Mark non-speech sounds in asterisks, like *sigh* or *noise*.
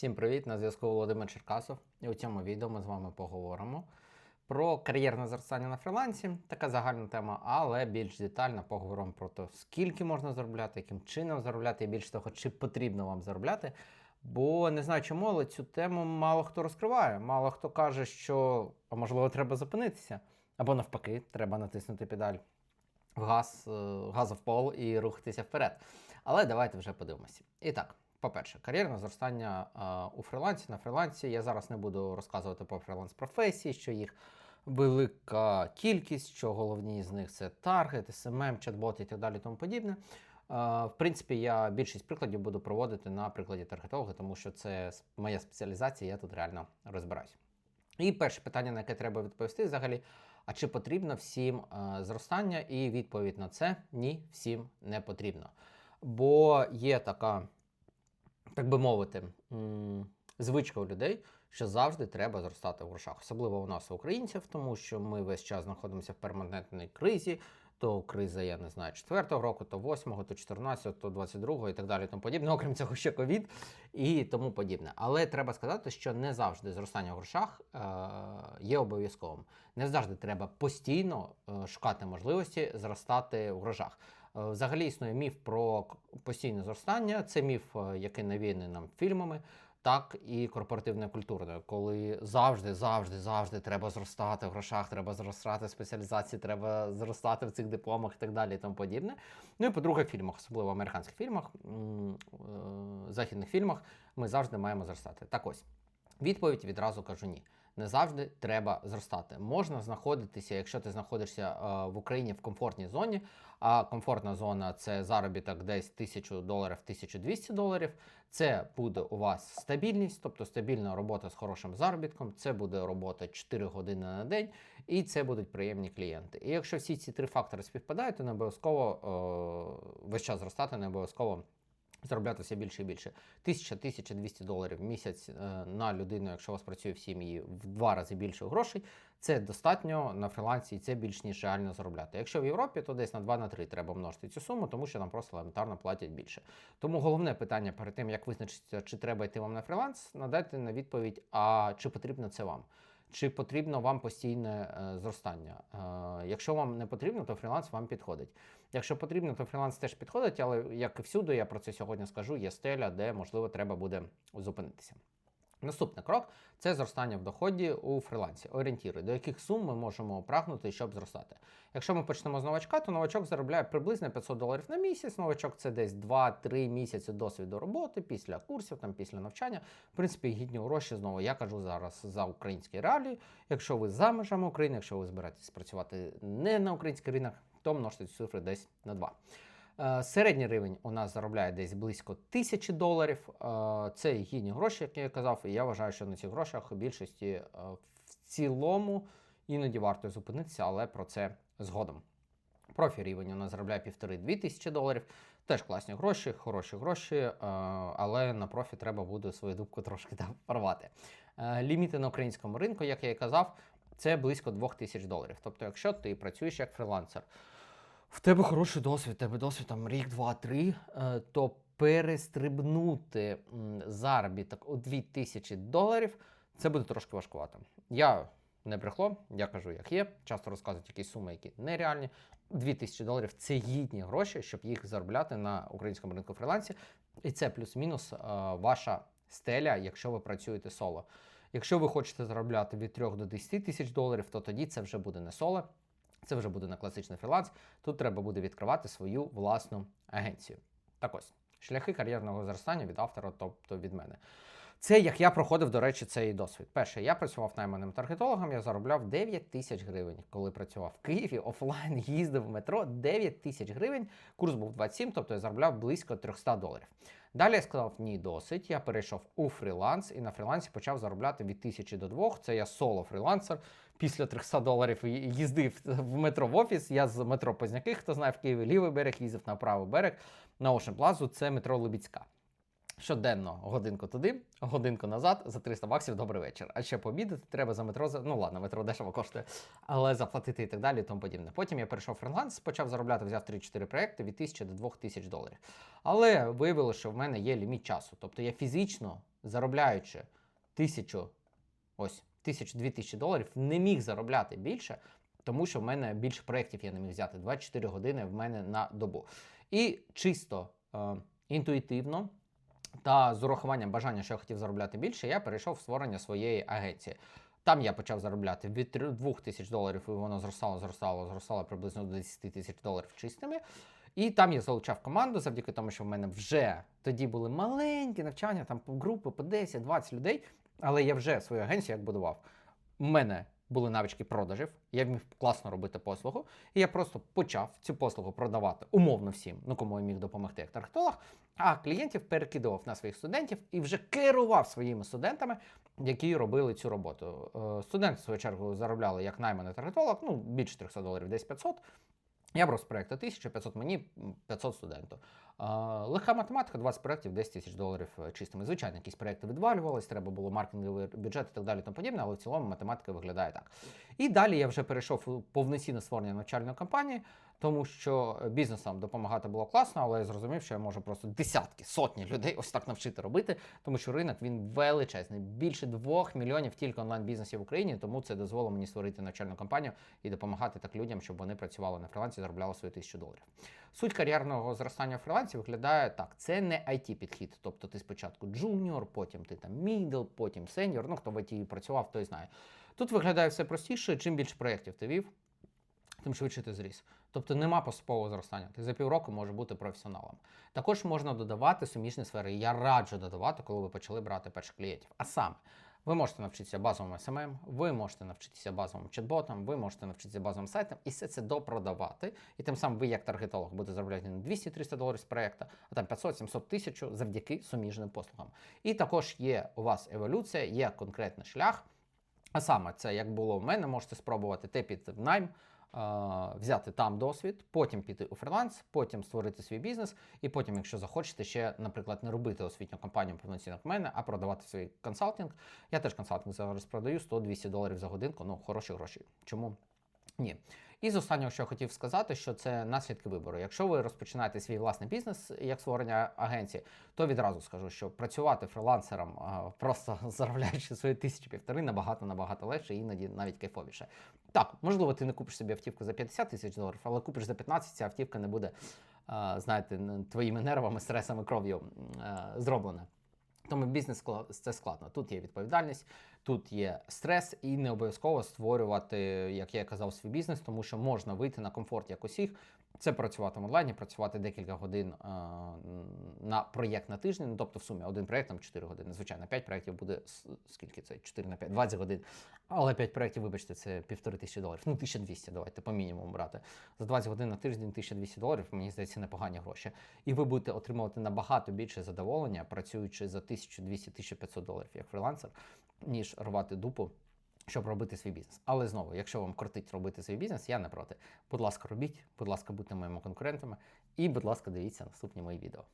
Всім привіт! На зв'язку Володимир Черкасов. І у цьому відео ми з вами поговоримо про кар'єрне зростання на фрілансі. Така загальна тема, але більш детально поговоримо про те, скільки можна заробляти, яким чином заробляти, і більш того, чи потрібно вам заробляти. Бо не знаю чому, але цю тему мало хто розкриває. Мало хто каже, що а можливо треба зупинитися, або навпаки, треба натиснути педаль в газ, е, газу в пол і рухатися вперед. Але давайте вже подивимося. І так, по-перше, кар'єрне зростання е, у фрілансі на фрілансі. Я зараз не буду розказувати про фріланс-професії, що їх велика кількість, що головні з них це таргет, SMM, чат-бот і так далі, тому подібне. Е, В принципі, я більшість прикладів буду проводити на прикладі таргетолога, тому що це моя спеціалізація, я тут реально розбираюсь. І перше питання, на яке треба відповісти взагалі, а чи потрібно всім е, зростання? І відповідь на це ні, всім не потрібно. Бо є така, так би мовити, звичка у людей, що завжди треба зростати в грошах. Особливо у нас, українців, тому що ми весь час знаходимося в перманентній кризі. То криза, я не знаю, 4-го року, то 8-го, то 14-го, то 22-го і так далі, тому подібне. Окрім цього, ще ковід і тому подібне. Але треба сказати, що не завжди зростання в грошах е, є обов'язковим. Не завжди треба постійно е, шукати можливості зростати в грошах. Е, Взагалі існує міф про постійне зростання. Це міф, е, який навіяний нам фільмами, так і корпоративною культурою, коли завжди, завжди, завжди треба зростати в грошах, треба зростати в спеціалізації, треба зростати в цих дипломах і так далі, і тому подібне. Ну і по-друге, в фільмах, особливо в американських фільмах, е, західних фільмах, ми завжди маємо зростати. Так ось. Відповідь відразу кажу ні. Не завжди треба зростати. Можна знаходитися, якщо ти знаходишся е, в Україні в комфортній зоні, а комфортна зона це заробіток десь 1000 доларів, 1200 доларів. Це буде у вас стабільність, тобто стабільна робота з хорошим заробітком, це буде робота 4 години на день, і це будуть приємні клієнти. І якщо всі ці три фактори співпадають, то не обов'язково е, весь час зростати, не обов'язково заробляти все більше і більше. 1000-1200 доларів в місяць е, на людину, якщо у вас працює в сім'ї в два рази більше грошей, це достатньо на фрілансі, і це більш ніж реально заробляти. Якщо в Європі, то десь на 2 на 3 треба множити цю суму, тому що нам просто елементарно платять більше. Тому головне питання перед тим, як визначитися, чи треба йти вам на фріланс, надайте на відповідь, а чи потрібно це вам. Чи потрібно вам постійне е, зростання? Е, якщо вам не потрібно, то фріланс вам підходить. Якщо потрібно, то фріланс теж підходить, але як і всюди, я про це сьогодні скажу, є стеля, де можливо треба буде зупинитися. Наступний крок це зростання в доході у фрілансі. Орієнтіри, до яких сум ми можемо прагнути, щоб зростати. Якщо ми почнемо з новачка, то новачок заробляє приблизно 500 доларів на місяць. Новачок це десь 2-3 місяці досвіду роботи після курсів, там після навчання. В принципі, гідні гроші знову. Я кажу зараз за українські реалії. Якщо ви за межами України, якщо ви збираєтесь працювати не на український ринок, то множте цифри десь на 2. Е, Середній рівень у нас заробляє десь близько тисячі доларів. Е, Це гідні гроші, як я казав, і я вважаю, що на цих грошах у більшості е, в цілому іноді варто зупинитися, але про це згодом. Профі рівень у нас заробляє півтори-дві тисячі доларів. Теж класні гроші, хороші гроші, але на профі треба буде свою дубку трошки порвати. Ліміти на українському ринку, як я і казав, це близько 2 тисяч доларів. Тобто, якщо ти працюєш як фрілансер, в тебе хороший досвід, тебе досвід там рік, два, три, е, то перестрибнути заробіток у 2000 доларів це буде трошки важкувато. Я не брехло, я кажу, як є. Часто розказують якісь суми, які нереальні. 2000 доларів це гідні гроші, щоб їх заробляти на українському ринку фрілансі. І це плюс-мінус е, ваша стеля, якщо ви працюєте соло. Якщо ви хочете заробляти від 3 до 10 тисяч доларів, то тоді це вже буде не соло, це вже буде на класичний фріланс. Тут треба буде відкривати свою власну агенцію. Так ось, шляхи кар'єрного зростання від автора, тобто від мене. Це як я проходив, до речі, цей досвід. Перше, я працював найманим таргетологом, я заробляв 9 тисяч гривень, коли працював в Києві, офлайн їздив в метро 9 тисяч гривень. Курс був 27, тобто я заробляв близько 300 доларів. Далі я сказав, ні, досить. Я перейшов у фріланс і на фрілансі почав заробляти від 1000 до 2. Це я соло фрілансер. Після 300 доларів їздив в метро в офіс. Я з метро Позняки, хто знає в Києві лівий берег, їздив на правий берег на Ocean Plaza, це метро Либіцька. Щоденно годинку туди, годинку назад за 300 баксів добрий вечір. А ще пообідати треба за метро. Ну ладно, метро дешево коштує, але заплатити і так далі, і тому подібне. Потім я перейшов в почав заробляти, взяв 3-4 проекти від 1000 до 2000 доларів. Але виявилося, що в мене є ліміт часу. Тобто я фізично заробляючи тисячу, ось тисячу, дві тисячі доларів, не міг заробляти більше, тому що в мене більше проєктів я не міг взяти 24 години в мене на добу. І чисто е, інтуїтивно та з урахуванням бажання, що я хотів заробляти більше, я перейшов в створення своєї агенції. Там я почав заробляти від 2 тисяч доларів, і воно зростало, зростало, зростало приблизно до 10 тисяч доларів чистими. І там я залучав команду завдяки тому, що в мене вже тоді були маленькі навчання, там групи по 10-20 людей. Але я вже свою агенцію як будував. У мене були навички продажів, я вмів класно робити послугу, і я просто почав цю послугу продавати умовно всім, ну кому я міг допомогти як таргетолог, а клієнтів перекидував на своїх студентів і вже керував своїми студентами, які робили цю роботу. Е, Студенти, в свою чергу, заробляли як найманий таргетолог, ну більше 300 доларів, десь 500. Я брав з проєкту 1500 мені, м, 500 студенту. А, легка математика, 20 проєктів, 10 тисяч доларів е, чистими. Звичайно, якісь проєкти відвалювалися, треба було маркетинговий бюджет і так далі, тому подібне, але в цілому математика виглядає так. І далі я вже перейшов повноцінне створення навчальної кампанії, тому що бізнесам допомагати було класно, але я зрозумів, що я можу просто десятки, сотні людей ось так навчити робити, тому що ринок він величезний. Більше двох мільйонів тільки онлайн-бізнесів в Україні, тому це дозволило мені створити навчальну кампанію і допомагати так людям, щоб вони працювали на фрілансі, заробляли свою тисячу доларів. Суть кар'єрного зростання в фрілансі виглядає так: це не it підхід. Тобто ти спочатку джуніор, потім ти там мідл, потім сеньор. Ну хто в IT працював, той знає. Тут виглядає все простіше. Чим більше проєктів ти вів, тим швидше ти зріс. Тобто нема поступового зростання. Ти за півроку можеш бути професіоналом. Також можна додавати суміжні сфери. Я раджу додавати, коли ви почали брати перших клієнтів. А саме, ви можете навчитися базовому SMM, ви можете навчитися базовим чат-ботам, ви можете навчитися базовим сайтам і все це допродавати. І тим самим ви, як таргетолог, будете заробляти не 200-300 доларів з проєкту, а там 500-700 тисяч завдяки суміжним послугам. І також є у вас еволюція, є конкретний шлях. А саме це як було в мене, можете спробувати те в найм, взяти там досвід, потім піти у фриланс, потім створити свій бізнес, і потім, якщо захочете, ще, наприклад, не робити освітню кампанію повноцінно як мене, а продавати свій консалтинг. Я теж консалтинг зараз продаю 100-200 доларів за годинку. Ну, хороші гроші. Чому? Ні. І з останнього, що я хотів сказати, що це наслідки вибору. Якщо ви розпочинаєте свій власний бізнес як створення агенції, то відразу скажу, що працювати фрилансером, просто *laughs* заробляючи свої тисячі півтори, набагато набагато легше, іноді навіть кайфовіше. Так, можливо, ти не купиш собі автівку за 50 тисяч доларів, але купиш за 15, ця автівка не буде, знаєте, твоїми нервами, стресами, кров'ю зроблена. Тому бізнес це складно. Тут є відповідальність, тут є стрес, і не обов'язково створювати, як я казав, свій бізнес, тому що можна вийти на комфорт як усіх. Це працювати в онлайні, працювати декілька годин е, на проєкт на тиждень. Ну, тобто в сумі один проєкт там 4 години. Звичайно, 5 проєктів буде скільки це? 4 на 5, 20 годин. Але 5 проєктів, вибачте, це півтори тисячі доларів. Ну, 1200, давайте по мінімуму брати. За 20 годин на тиждень 1200 доларів, мені здається, непогані гроші. І ви будете отримувати набагато більше задоволення, працюючи за 1200-1500 доларів як фрилансер, ніж рвати дупу. Щоб робити свій бізнес. Але знову, якщо вам кортить робити свій бізнес, я не проти. Будь ласка, робіть, будь ласка, будьте моїми конкурентами, і, будь ласка, дивіться наступні мої відео.